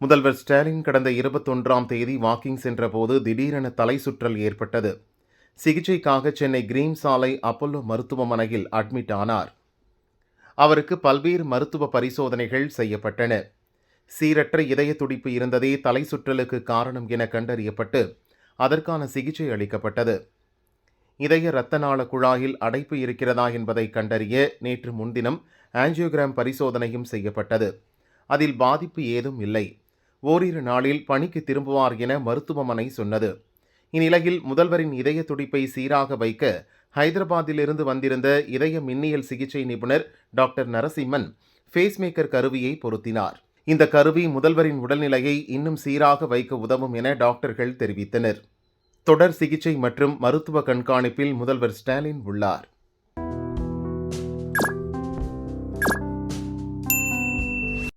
முதல்வர் ஸ்டாலின் கடந்த இருபத்தொன்றாம் தேதி வாக்கிங் சென்றபோது திடீரென தலை சுற்றல் ஏற்பட்டது. சிகிச்சைக்காக சென்னை கிரீம் சாலை அப்பல்லோ மருத்துவமனையில் அட்மிட் ஆனார். அவருக்கு பல்வேறு மருத்துவ பரிசோதனைகள் செய்யப்பட்டன. சீரற்ற இதய துடிப்பு இருந்ததே தலை சுற்றலுக்கு காரணம் என கண்டறியப்பட்டு அதற்கான சிகிச்சை அளிக்கப்பட்டது. இதய இரத்த நாள குழாயில் அடைப்பு இருக்கிறதா என்பதை கண்டறிய நேற்று முன்தினம் ஆஞ்சியோகிராம் பரிசோதனையும் செய்யப்பட்டது. அதில் பாதிப்பு ஏதும் இல்லை. ஓரிரு நாளில் பணிக்கு திரும்புவார் என மருத்துவமனை சொன்னது. இந்நிலையில் முதல்வரின் இதய துடிப்பை சீராக வைக்க ஹைதராபாத்திலிருந்து வந்திருந்த இதய மின்னியல் சிகிச்சை நிபுணர் டாக்டர் நரசிம்மன் ஃபேஸ்மேக்கர் கருவியை பொருத்தினார். இந்த கருவி முதல்வரின் உடல்நிலையை இன்னும் சீராக வைக்க உதவும் என டாக்டர்கள் தெரிவித்தனர். தொடர் சிகிச்சை மற்றும் மருத்துவ கண்காணிப்பில் முதல்வர் ஸ்டாலின் உள்ளார்.